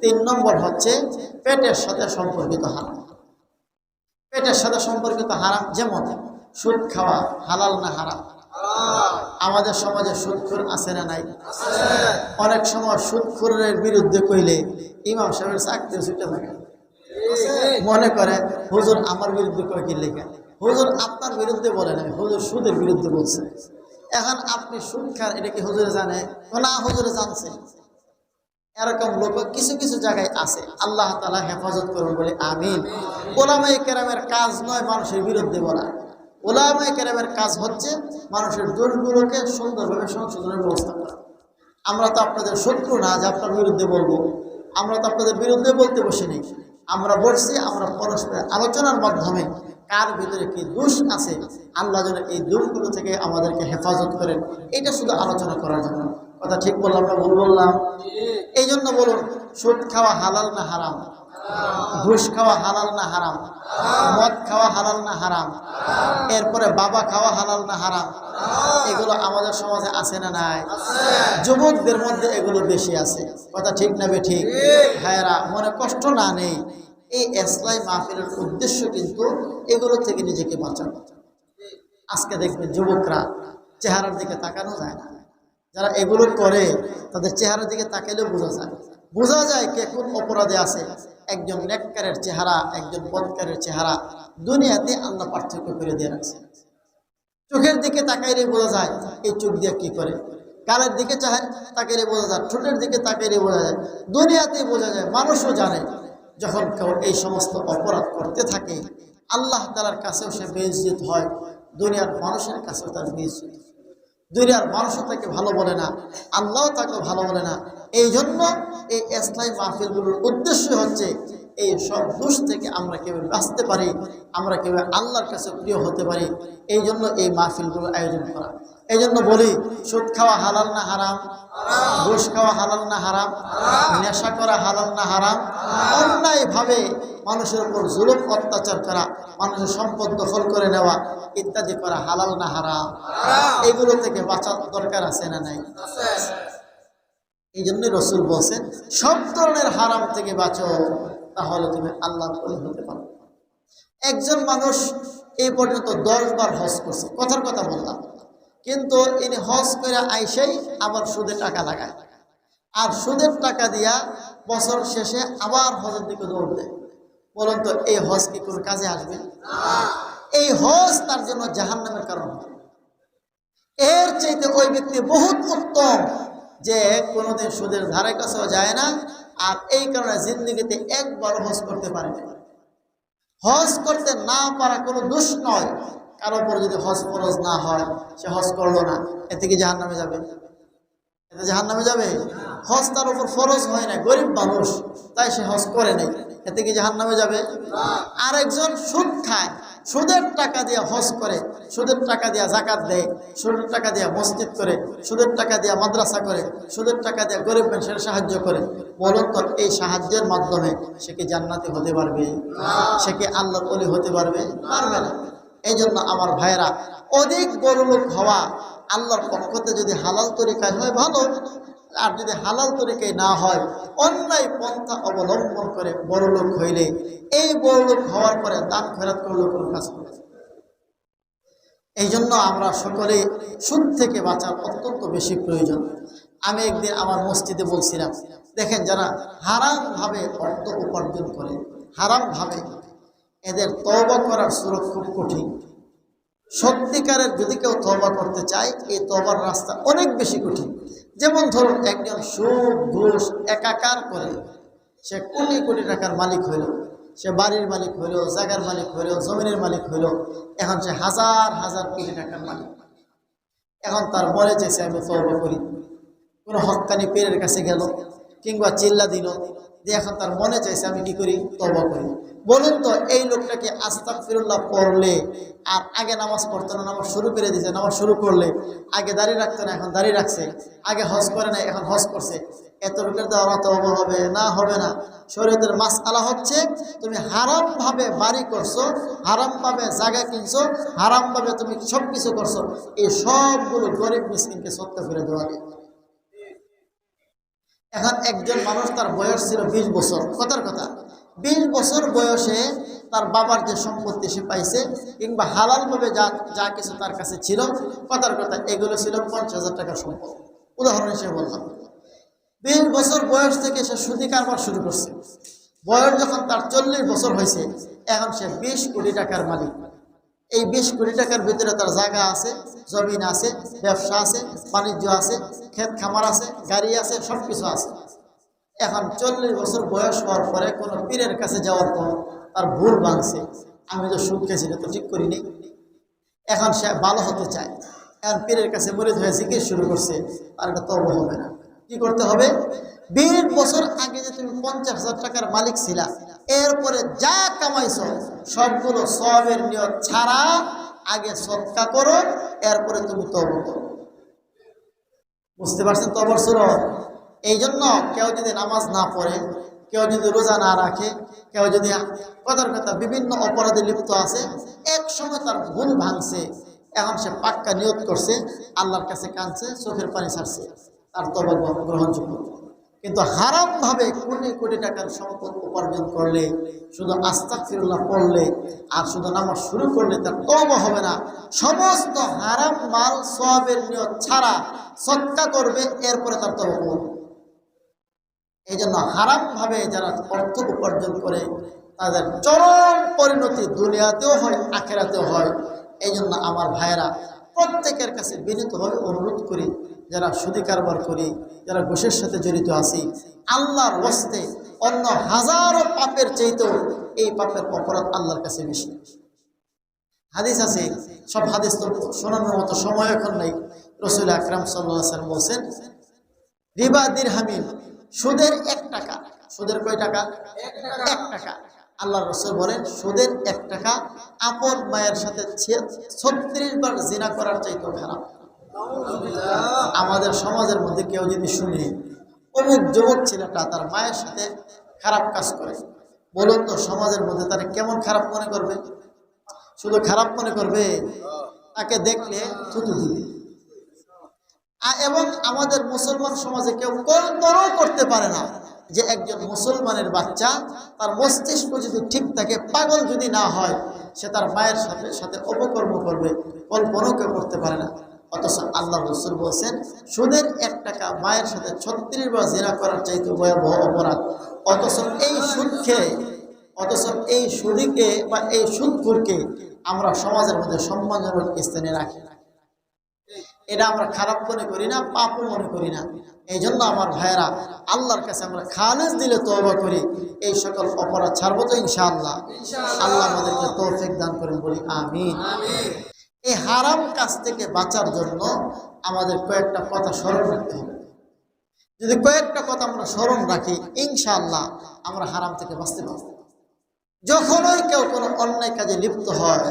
তিন নম্বর হচ্ছে পেটের সাথে সম্পর্কিত হারাম। পেটের সাথে সম্পর্কিত হারাম যেমন সুদ খাওয়া হালাল না হারাম। আমাদের সমাজে সুদখুর আছে না নাই? অনেক সময় সুদখুরের বিরুদ্ধে কইলে ইমাম সাহেবের চাকরি ছুটে থাকে। মনে করে, হুজুর আমার বিরুদ্ধে কয় কি লেখা? হুজুর আপনার বিরুদ্ধে বলে নাই, হুজুর সুদের বিরুদ্ধে বলছে। এখন আপনি সুদ খান, এটা কি হুজুরে জানে? না, হুজুরে জানছে। এরকম লোক কিছু কিছু জায়গায় আছে। আল্লাহ তালা হেফাজত করুন বলে আমিন। ওলামাই কেরামের কাজ নয় মানুষের বিরুদ্ধে বলা। ওলামাই কেরামের কাজ হচ্ছে মানুষের দোষগুলোকে সুন্দরভাবে সংশোধনের ব্যবস্থা করা। আমরা তো আপনাদের শত্রু না, যে আপনার বিরুদ্ধে বলব। আমরা তো আপনাদের বিরুদ্ধে বলতে বসিনি আমরা বলছি, আমরা পরস্পর আলোচনার মাধ্যমে কার ভিতরে কি দোষ আছে, আল্লাহ যেন এই দোষগুলো থেকে আমাদেরকে হেফাজত করেন। এটা শুধু আলোচনা করার জন্য। কথা ঠিক বললাম না ভুল বললাম? এই জন্য বলুন, সুদ খাওয়া হালাল না হারাম? ঘুষ খাওয়া হালাল না হারাম? মদ খাওয়া হালাল না হারাম? এরপরে বাবা খাওয়া হালাল না হারাম? এগুলো আমাদের সমাজে আছে না নাই? যুবকদের মধ্যে এগুলো বেশি আছে। কথা ঠিক না বে ঠিক? ভাইয়েরা, মনে কষ্ট না নেই? এই এসলাই মাহফিলের উদ্দেশ্য কিন্তু এগুলো থেকে নিজেকে বাঁচানো। আজকে দেখবেন যুবকরা চেহারার দিকে তাকানো যায় না। যারা এগুলো করে, তাদের চেহারার দিকে তাকালেও বোঝা যায়। বোঝা যায় কে কোন অপরাধে আছে। একজন নেককারের চেহারা, একজন বদকারের চেহারা, দুনিয়াতে আল্লাহ পার্থক্য করে দিয়ে রাখছে। চোখের দিকে তাকাইলে বোঝা যায় এই চোখ দিয়ে কি করে। কালের দিকে তাকাইলে বোঝা যায়, ঠোঁটের দিকে তাকাইলে বোঝা যায়। দুনিয়াতেই বোঝা যায়, মানুষও জানে, যখন কেউ এই সমস্ত অপরাধ করতে থাকে, আল্লাহ তালার কাছেও সে বেইজ্জিত হয়, দুনিয়ার মানুষের কাছেও তার বেইজ্জিত হয়। দুনিয়ার মানুষও তাকে ভালো বলে না, আল্লাহ তাকে ভালো বলে না। এই জন্য এই ইসলামী মাহফিলগুলোর উদ্দেশ্য হচ্ছে এই সব দোষ থেকে আমরা কেউ বাঁচতে পারি, আমরা কেউ আল্লাহর কাছে প্রিয় হতে পারি। এই জন্য এই মাহফিলগুলো আয়োজন করা। এই জন্য বলি, সুদ খাওয়া হালাল না হারাম? ঘুষ খাওয়া হালাল না হারাম? নেশা করা হালাল না হারাম? অন্যায়ভাবে মানুষের উপর জুলুম অত্যাচার করা মানুষের সম্পদ দখল করে নেওয়া ইত্যাদি করা হালাল না হারাম? এগুলো থেকে বাঁচার দরকার আছে না নাই? এই জন্যই রসুল বলছেন সব ধরনের হারাম থেকে বাঁচো তাহলে তুমি আল্লাহ হতে পারো। একজন মানুষ এই পর্যন্ত দশ বার হজ করছে কথার কথা বললাম। কিন্তু ইনি হজ করে আইসেই আবার সুদে টাকা লাগায়। আর সুদের টাকা দিয়া বছর শেষে আবার হজের দিকে দৌড় দেয়। বলুন তো, এই হজ কি কোনো কাজে আসবে? এই হজ তার জন্য জাহান নামের কারণ এর চাইতে ওই ব্যক্তি বহুত উত্তম যে কোনোদিন সুদের ধারে কাছেও যায় না আর এই কারণে জিন্দগিতে একবার হজ করতে পারে হজ করতে না পারা কোনো দোষ নয়। কারও উপর যদি হজ ফরজ না হয়, সে হজ করল না, এতে কি জাহান নামে যাবে? জাহান নামে যাবে? হজ তার উপর ফরজ হয় না, গরিব মানুষ, তাই সে হজ করে নাই। এতে কি জাহান নামে যাবে? আরেকজন সুদ খায় সুদের টাকা দিয়ে হজ করে, সুদের টাকা দিয়ে জাকাত দেয়, সুদের টাকা দিয়ে মসজিদ করে, সুদের টাকা দিয়ে মাদ্রাসা করে, সুদের টাকা দিয়ে গরিব মানুষের সাহায্য করে। বলুন তো, এই সাহায্যের মাধ্যমে সে কি জান্নাতি হতে পারবে? সে কি আল্লাহর অলি হতে পারবে? পারবে না। এই জন্য আমার ভাইয়েরা, অধিক বড় হওয়া আল্লাহর পক্ষতে যদি হালাল তরিকায় হয়, ভালো। আর যদি হালাল তরিকায় না হয়, অন্যায় পন্থা অবলম্বন করে বড় লোক হইলে, এই বড় লোক হওয়ার পরে দান খয়রাত করলে কোনো কাজ করে এই জন্য আমরা সকলে সুদ থেকে বাঁচার অত্যন্ত বেশি প্রয়োজন। আমি একদিন আমার মসজিদে বলছিলাম, দেখেন যারা হারামভাবে অর্থ উপার্জন করে, হারামভাবে এদের তওবা করার সুরত খুব কঠিন। সত্যিকারের যদি কেউ তবা করতে চায়, এই তবার রাস্তা অনেক বেশি কঠিন। যেমন ধরুন, একজন সুখ, ঘুষ, একাকার করে সে কোটি কোটি টাকার মালিক হইল সে বাড়ির মালিক হইল জায়গার মালিক হইল জমিনের মালিক হইল এখন সে হাজার হাজার কোটি টাকার মালিক। এখন তার মনে চেয়েছে আমি তবা করি, কোনো হকানি পেরের কাছে গেল, কিংবা চিল্লা দিল দিয়ে এখন তার মনে চাইছে, আমি কি করি? তবা করি। বলুন তো, এই লোকটাকে আস্তাক ফিরুল্লাহ পড়লে, আর আগে নামাজ পড়তো না, নামাজ শুরু করে দিয়েছে নামাজ শুরু করলে, আগে দাঁড়িয়ে রাখতো না, এখন দাঁড়িয়ে রাখছে। আগে হজ করে না, এখন হজ করছে। এত লোকের দেওয়া তবা হবে না হবে না। শরীয়তের মাস আলা হচ্ছে, তুমি হারামভাবে বাড়ি করছ, হারামভাবে জায়গা কিনছো, হারামভাবে তুমি সব কিছু করছ। এই সবগুলো গরিব মিসকিনকে সত্য করে দেওয়া এখন একজন মানুষ তার বয়স ছিল বিশ বছর। কথার কথা, বিশ বছর বয়সে তার বাবার যে সম্পত্তি সে পাইছে কিংবা হালালভাবে যা যা কিছু তার কাছে ছিল, কথার কথা, এগুলো ছিল পঞ্চাশ হাজার টাকার সম্পদ। উদাহরণ হিসেবে বললাম। বিশ বছর বয়স থেকে সে সুদি কারবার শুরু করছে। বয়স যখন তার চল্লিশ বছর হয়েছে, এখন সে বিশ কোটি টাকার মালিক। এই বিশ কোটি টাকার ভিতরে তার জায়গা আছে, জমিন আছে, ব্যবসা আছে, বাণিজ্য আছে, ক্ষেত খামার আছে, গাড়ি আছে সব কিছু আছে। এখন চল্লিশ বছর বয়স হওয়ার পরে কোনো পীরের কাছে যাওয়ার পর তার ভুল ভাঙছে আমি তো সুদ খেয়েছি তো ঠিক করিনি। এখন সে ভালো হতে চায়। এখন পীরের কাছে মরিদ হয়ে জিজ্ঞেস শুরু করছে, আর এটা তব হবে না। কি করতে হবে? বিশ বছর আগে যে তুমি পঞ্চাশ হাজার টাকার মালিক ছিলা এরপরে যা কামাইছ, সবগুলো সবের নিয়ত ছাড়া আগে সৎকা করো, এরপরে তুমি তব করো। বুঝতে পারছেন তবর সুরত এই জন্য কেউ যদি নামাজ না পড়ে, কেউ যদি রোজা না রাখে, কেউ যদি কথার কথা বিভিন্ন অপরাধে লিপ্ত আছে এক সময় তার ভুল ভাঙছে, এখন সে পাক্কা নিয়োগ করছে, আল্লাহর কাছে কাঁদছে, চোখের পানি ছাড়ছে, তার তবা গ্রহণযোগ্য। কিন্তু হারামভাবে কোটি কোটি টাকার সম্পদ উপার্জন করলে, শুধু আস্তাক ফিরুল্লাহ পড়লে আর শুধু নামাজ শুরু করলে তার তবা হবে না। সমস্ত হারাম মাল সবের নিয়ত ছাড়া সৎকা করবে, এরপরে তার তবা করবে এই জন্য হারামভাবে যারা অর্থ উপার্জন করে, তাদের চরম পরিণতি দুনিয়াতেও হয়, আখেরাতেও হয়। এই জন্য আমার ভাইয়েরা প্রত্যেকের কাছে বিনীতভাবে অনুরোধ করি, যারা সুদি কারবার করি, যারা ঘুষের সাথে জড়িত আছি, আল্লাহর বস্তে অন্য হাজারো পাপের চাইতেও এই পাপের অপরাধ আল্লাহর কাছে বেশি। হাদিস আছে, সব হাদিস তো শোনানোর মতো সময় এখন নেই। রসুল আকরাম সাল্লাম বলছেন, রিবা দিরহামিন, সুদের এক টাকা। সুদের কয় টাকা? এক টাকা। আল্লাহ রসুল বলেন, সুদের এক টাকা আপন মায়ের সাথে ছত্রিশ বার জিনা করার চাইতেও খারাপ। আমাদের সমাজের মধ্যে কেউ যদি শুনে, অমুক যুবক ছেলেটা তার মায়ের সাথে খারাপ কাজ করে, বলুন তো সমাজের মধ্যে তারা কেমন খারাপ মনে করবে? শুধু খারাপ মনে করবে, তাকে দেখলে থুতু দিবে। এবং আমাদের মুসলমান সমাজে কেউ কল্পনাও করতে পারে না। যে একজন মুসলমানের বাচ্চা, তার মস্তিষ্ক যদি ঠিক থাকে, পাগল যদি না হয়, সে তার মায়ের সাথে সাথে অপকর্ম করবে, কল্পনাও কেউ করতে পারে না। অথচ আল্লাহ রসুল বলছেন, সুদের এক টাকা মায়ের সাথে ছত্রিশ বার জেরা করার চাইতে ভয়াবহ অপরাধ। অথচ এই সুদকে, অথচ এই সুদিকে বা এই সুদপুরকে আমরা সমাজের মধ্যে সম্মানজনক স্থানে রাখি এটা আমরা খারাপ মনে করি না, পাপও মনে করি না। এই জন্য আমার ভাইয়েরা আল্লাহর কাছে আমরা খালেজ দিলে তওবা করি। এই সকল অপরাধ ছাড়বো তো ইনশাআল্লাহ। আল্লাহ আমাদেরকে তৌফিক দান করেন বলি আমিন। এই হারাম কাজ থেকে বাঁচার জন্য আমাদের কয়েকটা কথা স্মরণ রাখতে হবে। যদি কয়েকটা কথা আমরা স্মরণ রাখি ইনশাআল্লাহ আমরা হারাম থেকে বাঁচতে পারব। যখনই কেউ কোনো অন্যায় কাজে লিপ্ত হয়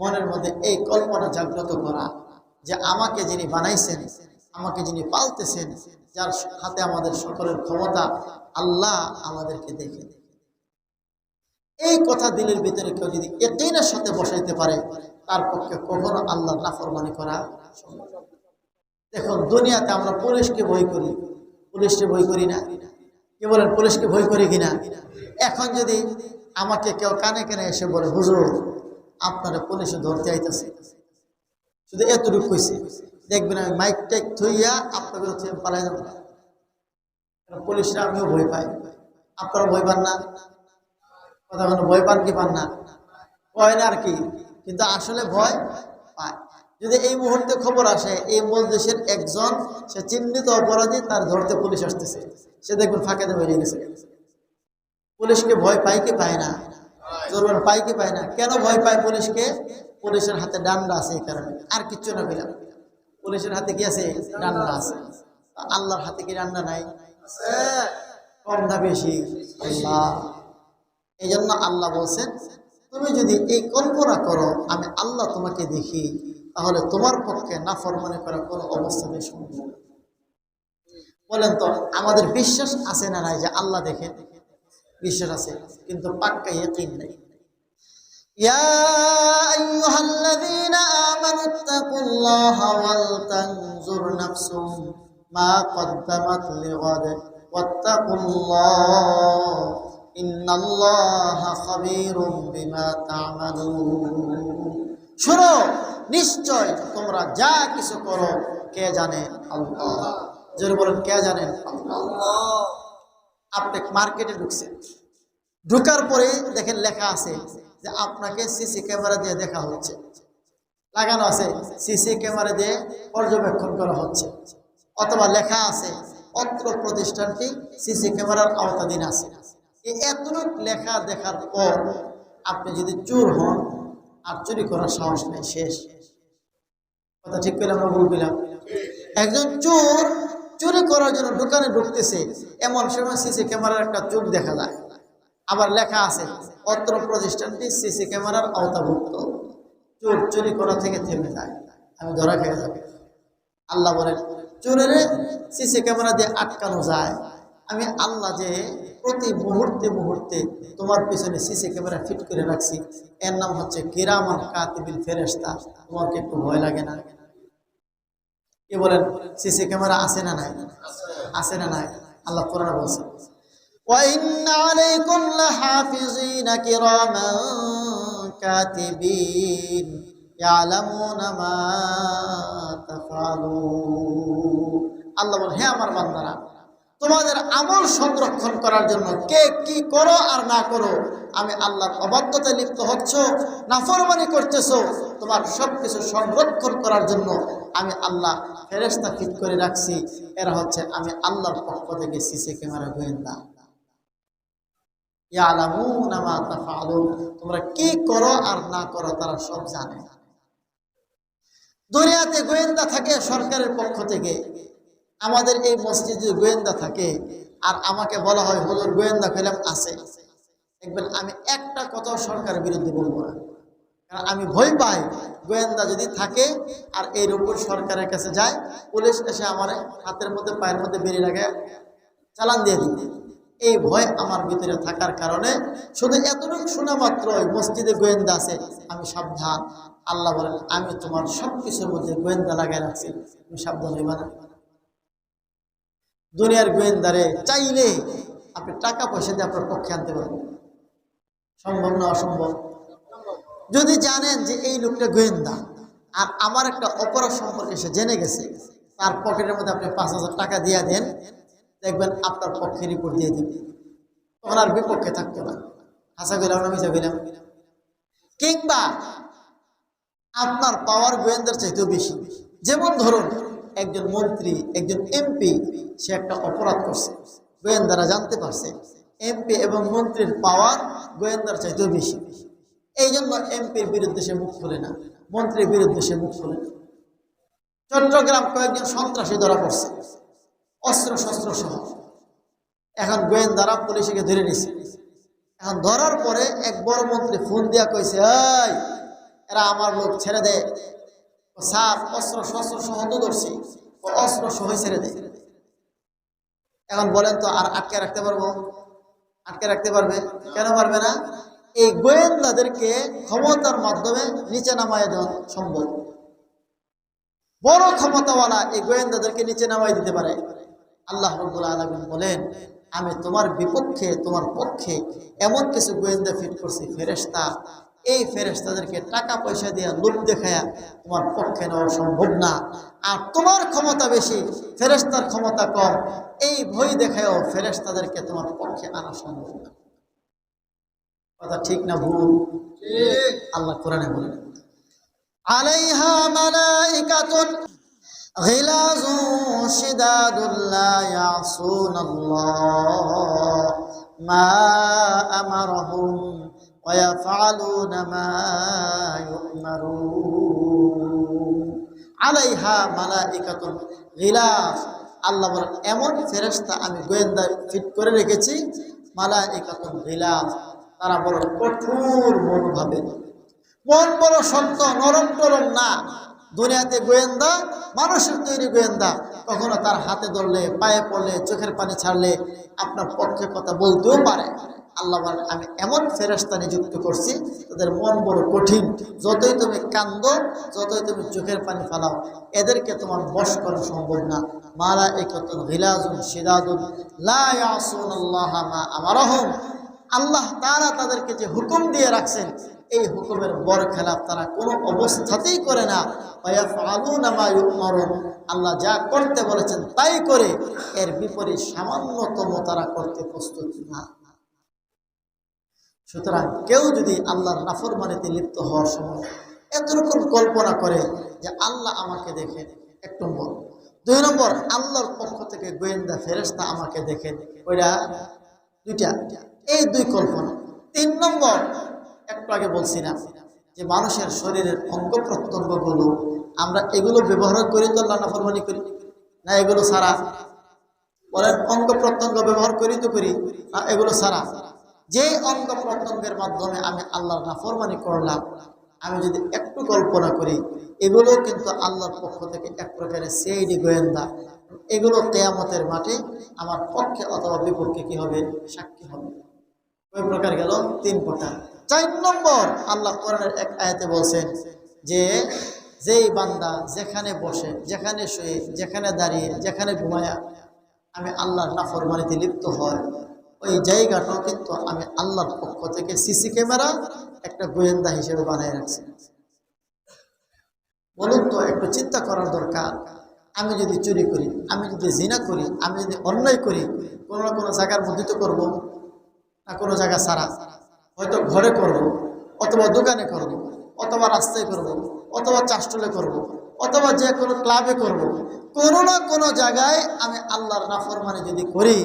মনের মধ্যে এই কল্পনা জাগ্রত করা যে আমাকে যিনি বানাইছেন আমাকে যিনি পালতেছেন যার হাতে আমাদের সকলের ক্ষমতা, আল্লাহ আমাদেরকে দেখে এই কথা দিলের ভিতরে কেউ যদি একিনের সাথে বসাইতে পারে, তার পক্ষে কখনো আল্লাহ নাফরমানি করা দেখুন, দুনিয়াতে আমরা পুলিশকে ভয় করি। পুলিশকে ভয় করি না। কি বলেন, পুলিশকে ভয় করি কিনা? এখন যদি আমাকে কেউ কানে কানে এসে বলে, হুজুর, আপনারা পুলিশে ধরতে আইতেছে। শুধু এতটুকু কইছে। দেখবেন আমি মাইক টাইক থইয়া আপনাকে হচ্ছে পালাই যাব। না। পুলিশরা আমিও ভয় পাই। আপনারা ভয় পান না? কথা কোনো ভয় পান কি পান না? ভয় না আর কি। কিন্তু আসলে ভয় পায়। যদি এই মুহূর্তে খবর আসে, এই মজলিসের একজন, সে চিহ্নিত অপরাধী, তার ধরতে পুলিশ আসতেছে। সে দেখবেন ফাঁকাতে বেরিয়ে গেছে। পুলিশকে ভয় পায় কি পায় না? জোরবার পায় কি পায় না? কেন ভয় পায় পুলিশকে? পুলিশের হাতে ডান্ডা আছে এই কারণে। আর কিচ্ছু না পেলাম পুলিশের হাতে কি আছে? ডান্ডা আছে। আল্লাহর হাতে কি ডান্ডা নাই? কম বেশি? এই জন্য আল্লাহ বলছেন, তুমি যদি এই কল্পনা করো, আমি আল্লাহ তোমাকে দেখি, তাহলে তোমার পক্ষে নাফরমানি করা কোনো অবস্থাতে সম্ভব। বলেন তো, আমাদের বিশ্বাস আছে না নাই যে আল্লাহ দেখে? বিশ্বাস আছে, কিন্তু পাক্কা ইয়কিন নেই। يا أيها الذين آمنوا اتقوا الله ولتنظر نفس ما قدمت لغد واتقوا الله إن الله خبير بما تعملون শোনো নিশ্চয় তোমরা যা কিছু করো কে জানে আল্লাহ জোরে বলেন কে জানেন আল্লাহ আপনি মার্কেটে ঢুকছেন ঢুকার পরে দেখেন লেখা আছে যে আপনাকে সিসি ক্যামেরা দিয়ে দেখা হচ্ছে। লাগানো আছে, সিসি ক্যামেরা দিয়ে পর্যবেক্ষণ করা হচ্ছে। অথবা লেখা আছে, অত্র প্রতিষ্ঠানটি সিসি ক্যামেরার আওতাধীন আছে। এতটুক লেখা দেখার পর আপনি যদি চোর হন আর চুরি করার সাহস নেই, শেষ। কথা ঠিক করে আমরা বলছিলাম একজন চোর, চুরি করার জন্য দোকানে ঢুকতেছে, এমন সময় সিসি ক্যামেরার একটা চোখ দেখা যায়। আবার লেখা আছে অত্র প্রতিষ্ঠানটি সিসি ক্যামেরার আওতাভুক্ত। চোর চুরি করা থেকে থেমে যায়। আমি ধরা খেয়ে যাবে। আল্লাহ বলেন, চোরের সিসি ক্যামেরা দিয়ে আটকানো যায়। আমি আল্লাহ যে প্রতি মুহূর্তে মুহূর্তে তোমার পিছনে সিসি ক্যামেরা ফিট করে রাখছি। এর নাম হচ্ছে কিরামান কাতিবিল ফেরেস্তা তোমার কি একটু ভয় লাগে না? কে বলেন, সিসি ক্যামেরা আছে না নাই? আছে না নাই? আল্লাহ কোরআন বলছে وإن عليكم لحافظين كراما كاتبين يعلمون ما تفعلون আল্লাহ বলে হে আমার বান্দারা তোমাদের আমল সংরক্ষণ করার জন্য কে কি করো আর না করো আমি আল্লাহর অবাধ্যতায় লিপ্ত হচ্ছ নাফরমানি করতেছো তোমার সব কিছু সংরক্ষণ করার জন্য আমি আল্লাহ ফেরেস্তা ফিট করে রাখছি এরা হচ্ছে আমি আল্লাহর পক্ষ থেকে সিসি ক্যামেরা গোয়েন্দা ইয়ালামুনা মা তাফআলুন তোমরা কি করো আর না করো, তারা সব জানে। দুনিয়াতে গোয়েন্দা থাকে সরকারের পক্ষ থেকে। আমাদের এই মসজিদে গোয়েন্দা থাকে। আর আমাকে বলা হয় হলোর গোয়েন্দা ফেলাম আছে। দেখবেন আমি একটা কথাও সরকারের বিরুদ্ধে বলব না। কারণ আমি ভয় পাই, গোয়েন্দা যদি থাকে আর এই উপর সরকারের কাছে যায়, পুলিশ এসে আমার হাতের মধ্যে, পায়ের মধ্যে বেরিয়ে লাগে, চালান দিয়ে দিতে এই ভয় আমার ভিতরে থাকার কারণে শুধু এতটুকু শোনা মাত্র মসজিদে গোয়েন্দা আছে, আমি সাবধান। আল্লাহ বলেন, আমি তোমার সব কিছুর মধ্যে গোয়েন্দা লাগাই রাখছি। তুমি সাবধান হইবা না। দুনিয়ার গোয়েন্দারে চাইলে আপনি টাকা পয়সা দিয়ে আপনার পক্ষে আনতে পারবেন। সম্ভব না অসম্ভব? যদি জানেন যে এই লোকটা গোয়েন্দা, আর আমার একটা অপরাধ সম্পর্কে সে জেনে গেছে, তার পকেটের মধ্যে আপনি পাঁচ হাজার টাকা দিয়ে দেন দেখবেন আপনার পক্ষে রিপোর্ট দিয়ে দিবে। তখন আর বিপক্ষে থাকতে না। হাসা গেলাম না মিশা গেলাম কিংবা আপনার পাওয়ার গোয়েন্দার চাইতেও বেশি। যেমন ধরুন, একজন মন্ত্রী, একজন এমপি সে একটা অপরাধ করছে। গোয়েন্দারা জানতে পারছে এমপি এবং মন্ত্রীর পাওয়ার গোয়েন্দার চাইতেও বেশি। এই জন্য এমপির বিরুদ্ধে সে মুখ খোলে না। মন্ত্রীর বিরুদ্ধে সে মুখ খুলে না। চট্টগ্রাম কয়েকজন সন্ত্রাসী ধরা পড়ছে। অস্ত্র শস্ত্র সহ। এখন গোয়েন্দারা পুলিশকে ধরে নিছে। এখন ধরার পরে এক বড় মন্ত্রী ফোন দিয়া কইছে, এই, এরা আমার লোক ছেড়ে দে। স্যার অস্ত্র শস্ত্র সহ তো ধরছি। ও অস্ত্র সহ ছেড়ে দে। এখন বলেন তো, আর আটকে রাখতে পারব? আটকে রাখতে পারবে? কেন পারবে না? এই গোয়েন্দাদেরকে ক্ষমতার মাধ্যমে নিচে নামায় দেওয়া সম্ভব। বড় ক্ষমতাওয়ালা এই গোয়েন্দাদেরকে নিচে নামাই দিতে পারে। আল্লাহ রব্বুল আলমিন বলেন আমি তোমার বিপক্ষে তোমার পক্ষে এমন কিছু গোয়েন্দা ফিট করছি ফেরেস্তা এই ফেরেস্তাদেরকে টাকা পয়সা দিয়ে লোক দেখায়া তোমার পক্ষে নেওয়া সম্ভব না। আর তোমার ক্ষমতা বেশি ফেরেস্তার ক্ষমতা কম। এই ভয় দেখায়ও ফেরেস্তাদেরকে তোমার পক্ষে আনা সম্ভব না। কথা ঠিক না ভুল? আল্লাহ কোরআনে বলেন আলাইহা মালাইকাতুন غلاظ شداد لا يعصون الله ما أمرهم ويفعلون ما يؤمرون عليها ملائكة غلاظ আল্লাহ বলেন এমন ফেরেস্তা আমি গোয়েন্দা ফিট করে রেখেছি মালাইকাতুন গিলাজ তারা বড় কঠোর মনোভাবে মন বড় শক্ত নরম টরম না দুনিয়াতে গোয়েন্দা, মানুষের তৈরি গোয়েন্দা। কখনো তার হাতে ধরলে, পায়ে পড়লে, চোখের পানি ছাড়লে আপনার পক্ষে কথা বলতেও পারে। আল্লাহ আমি এমন ফেরেস্তা নিযুক্ত করছি, তাদের মন বড় কঠিন। যতই তুমি কান্দো, যতই তুমি চোখের পানি ফালাও, এদেরকে তোমার বশ করা সম্ভব না। মারা একতুন হিলাজুন সিরাজুন মা আমারহম। আল্লাহ তারা তাদেরকে যে হুকুম দিয়ে রাখছেন এই হুকুমের বর খেলাফ তারা কোনো অবস্থাতেই করে না। আল্লাহ যা করতে বলেছেন তাই করে। এর বিপরীত সামান্যতম তারা করতে প্রস্তুত না। সুতরাং কেউ যদি আল্লাহর নাফরমানিতে লিপ্ত হওয়ার সময় এতরকম কল্পনা করে যে আল্লাহ আমাকে দেখে, এক নম্বর। দুই নম্বর, আল্লাহর পক্ষ থেকে গোয়েন্দা ফেরেস্তা আমাকে দেখে। ওইটা দুইটা। এই দুই কল্পনা। তিন নম্বর একটু আগে বলছি না যে মানুষের শরীরের অঙ্গ প্রত্যঙ্গগুলো আমরা এগুলো ব্যবহার করি তো আল্লাহ নাফরমানি করি? না এগুলো সারা বলেন, অঙ্গ প্রত্যঙ্গ ব্যবহার করি তো করি, না এগুলো সারা যে অঙ্গ প্রত্যঙ্গের মাধ্যমে আমি আল্লাহর নাফরমানি করলাম, আমি যদি একটু কল্পনা করি, এগুলো কিন্তু আল্লাহর পক্ষ থেকে এক প্রকারের সেইডি গোয়েন্দা। এগুলো কেয়ামতের মাঠে আমার পক্ষে অথবা বিপক্ষে কি হবে? সাক্ষী হবে। ওই প্রকার গেল? তিন প্রকার। চার নম্বর আল্লাহ কোরআনের এক আয়াতে বলছেন যে, যেই বান্দা যেখানে বসে, যেখানে শুয়ে, যেখানে দাঁড়িয়ে, যেখানে ঘুমায়া, আমি আল্লাহর নাফরমানিতে লিপ্ত হয়। ওই জায়গাটাও কিন্তু আমি আল্লাহর পক্ষ থেকে সিসি ক্যামেরা একটা গোয়েন্দা হিসেবে বানিয়ে রাখছি। বলুন তো, একটু চিন্তা করার দরকার। আমি যদি চুরি করি, আমি যদি জিনা করি, আমি যদি অন্যায় করি, কোনো না কোনো জায়গার মধ্যে তো করব, না কোনো জায়গা ছাড়া। হয়তো ঘরে করব, অথবা দোকানে করব, অথবা রাস্তায় করব, অথবা চাষটলে করব, অথবা যে কোনো ক্লাবে করব। কোনো না কোনো জায়গায় আমি আল্লাহর নাফরমানি যদি করি,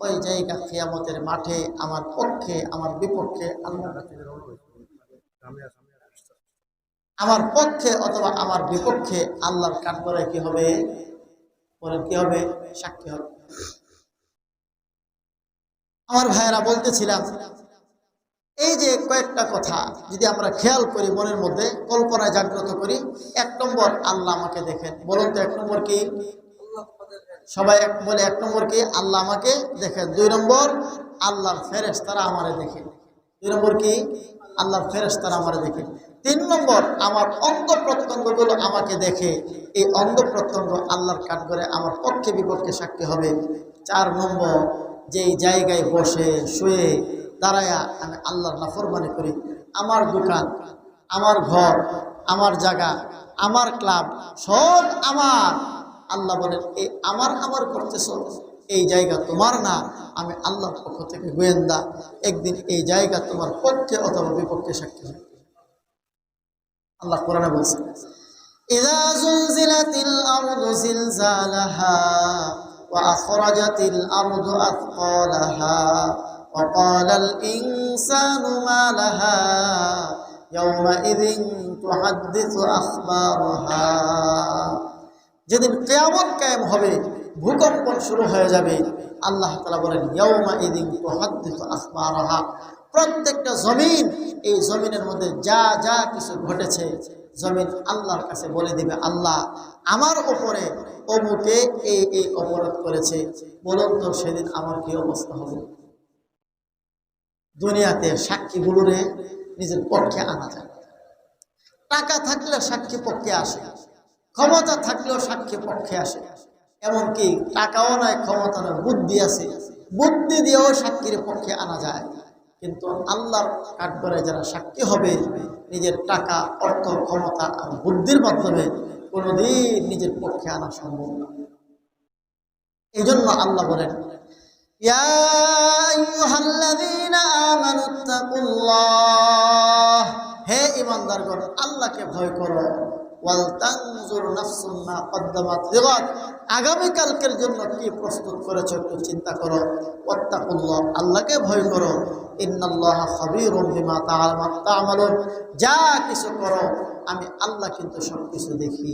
ওই জায়গা কিয়ামতের মাঠে আমার পক্ষে, আমার বিপক্ষে আল্লাহর আমার পক্ষে অথবা আমার বিপক্ষে আল্লাহর কাঠ করে কি হবে? বলেন, কি হবে? সাক্ষী হবে। আমার ভাইয়েরা বলতেছিলাম এই যে কয়েকটা কথা যদি আমরা খেয়াল করি মনের মধ্যে, কল্পনায় জাগ্রত করি, এক নম্বর আল্লাহ আমাকে দেখেন। বলুন তো এক নম্বর কি? সবাই এক বলে এক নম্বর কি? আল্লাহ আমাকে দেখেন। দুই নম্বর, আল্লাহর ফেরেস তারা আমারে দেখে। দুই নম্বর কি? আল্লাহর ফেরেস তারা আমারে দেখে। তিন নম্বর, আমার অঙ্গ প্রত্যঙ্গগুলো আমাকে দেখে। এই অঙ্গ প্রত্যঙ্গ আল্লাহর কাঠ করে আমার পক্ষে বিপক্ষে সাক্ষী হবে। চার নম্বর, যেই জায়গায় বসে, শুয়ে দাঁড়ায়া আমি আল্লাহর নাফরমানি করি আমার দোকান আমার ঘর আমার জায়গা আমার ক্লাব সব আমার আল্লাহ বলেন এই আমার আমার করতেছ এই জায়গা তোমার না আমি আল্লাহর পক্ষ থেকে গোয়েন্দা একদিন এই জায়গা তোমার পক্ষে অথবা বিপক্ষে সাক্ষী হবে আল্লাহ কোরআনে বলছে إذا زلزلت الأرض زلزالها وأخرجت الأرض أثقالها وقال الإنسان ما لها يومئذ تحدث أخبارها যেদিন কেয়ামত কায়েম হবে ভূকম্পন শুরু হয়ে যাবে আল্লাহ তালা বলেন ইয়ৌমা ইদিন তুহাদ্দিত আখবারহা প্রত্যেকটা জমিন এই জমিনের মধ্যে যা যা কিছু ঘটেছে জমিন আল্লাহর কাছে বলে দিবে আল্লাহ আমার ওপরে অমুকে এই এই অপরাধ করেছে বলুন তো সেদিন আমার কি অবস্থা হবে দুনিয়াতে সাক্ষী সাক্ষীগুলোরে নিজের পক্ষে আনা যায়। টাকা থাকলে সাক্ষী পক্ষে আসে, ক্ষমতা থাকলেও সাক্ষী পক্ষে আসে। এমনকি টাকাও নয়, ক্ষমতা নয়, বুদ্ধি আছে। বুদ্ধি দিয়েও সাক্ষীর পক্ষে আনা যায়। কিন্তু আল্লাহর কাঠগড়ে যারা সাক্ষী হবে, নিজের টাকা, অর্থ, ক্ষমতা আর বুদ্ধির মাধ্যমে কোনোদিন নিজের পক্ষে আনা সম্ভব না। এই জন্য আল্লাহ বলেন يا أيها الذين آمنوا اتقوا الله হে ইমানদারগণ আল্লাহকে ভয় করো ওয়াল তানজুর নাফসুন মা কদ্দামাত লিগাদ আগামী কালকের জন্য কি প্রস্তুত করেছো একটু চিন্তা করো ওয়াত্তাকুল্লাহ আল্লাহকে ভয় করো ইন্নাল্লাহ খাবীরুম বিমা তা'মালুন যা কিছু করো আমি আল্লাহ কিন্তু সব কিছু দেখি